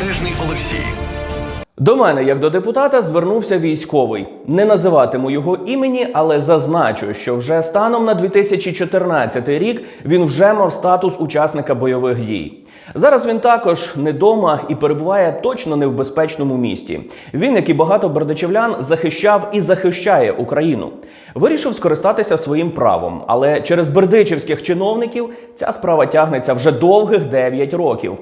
Бережний Олексій. До мене, як до депутата, звернувся військовий. Не називатиму його імені, але зазначу, що вже станом на 2014 рік він вже мав статус учасника бойових дій. Зараз він також не дома і перебуває точно не в безпечному місті. Він, як і багато бердичевлян, захищав і захищає Україну. Вирішив скористатися своїм правом, але через бердичівських чиновників ця справа тягнеться вже довгих 9 років.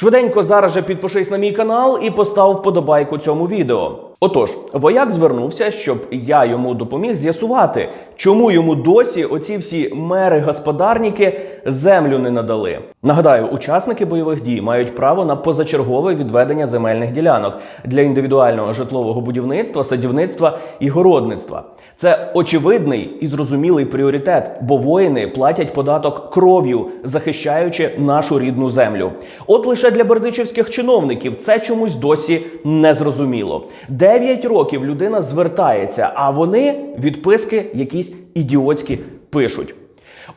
Швиденько зараз же підпишись на мій канал і постав вподобайку цьому відео. Отож, вояк звернувся, щоб я йому допоміг з'ясувати, чому йому досі оці всі мери-господарники землю не надали. Нагадаю, учасники бойових дій мають право на позачергове відведення земельних ділянок для індивідуального житлового будівництва, садівництва і городництва. Це очевидний і зрозумілий пріоритет, бо воїни платять податок кров'ю, захищаючи нашу рідну землю. От лише для бердичівських чиновників це чомусь досі не зрозуміло. Дев'ять років людина звертається, а вони відписки якісь ідіотські пишуть.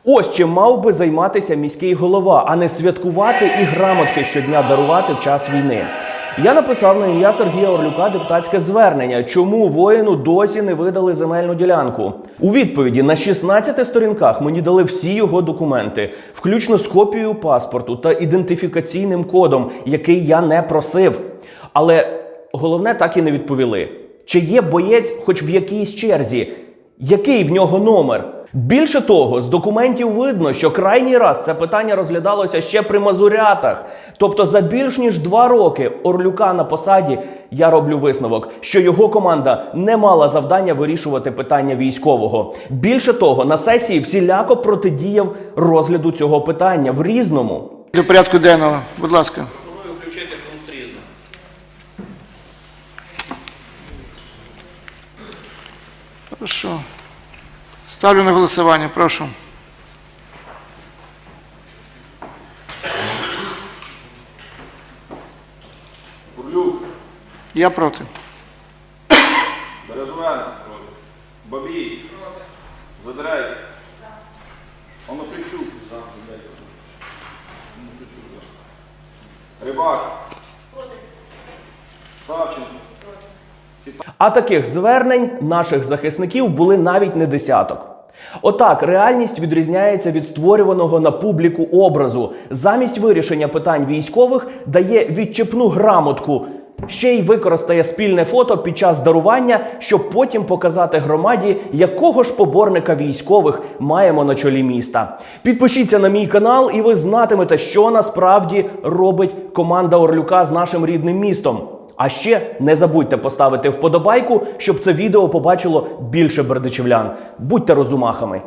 Ось чим мав би займатися міський голова, а не святкувати і грамотки щодня дарувати в час війни. Я написав на ім'я Сергія Орлюка депутатське звернення, чому воїну досі не видали земельну ділянку. У відповіді на 16 сторінках мені дали всі його документи, включно з копією паспорту та ідентифікаційним кодом, який я не просив. Але головне так і не відповіли. Чи є боєць хоч в якійсь черзі? Який в нього номер? Більше того, з документів видно, що крайній раз це питання розглядалося ще при мазурятах. Тобто, за більш ніж два роки Орлюка на посаді я роблю висновок, що його команда не мала завдання вирішувати питання військового. Більше того, на сесії всіляко протидіяв розгляду цього питання в різному. До порядку денного, будь ласка. Хорошо. Ставлю на голосування, прошу. Бурлюк, Я проти. Березовен, Бабій, Задрей, Онофрійчук, Рибак, Савченко, А таких звернень наших захисників були навіть не десяток. Отак, реальність відрізняється від створюваного на публіку образу. Замість вирішення питань військових дає відчепну грамотку. Ще й використає спільне фото під час дарування, щоб потім показати громаді, якого ж поборника військових маємо на чолі міста. Підпишіться на мій канал, і ви знатимете, що насправді робить команда Орлюка з нашим рідним містом. А ще не забудьте поставити вподобайку, щоб це відео побачило більше бердичівлян. Будьте розумахами.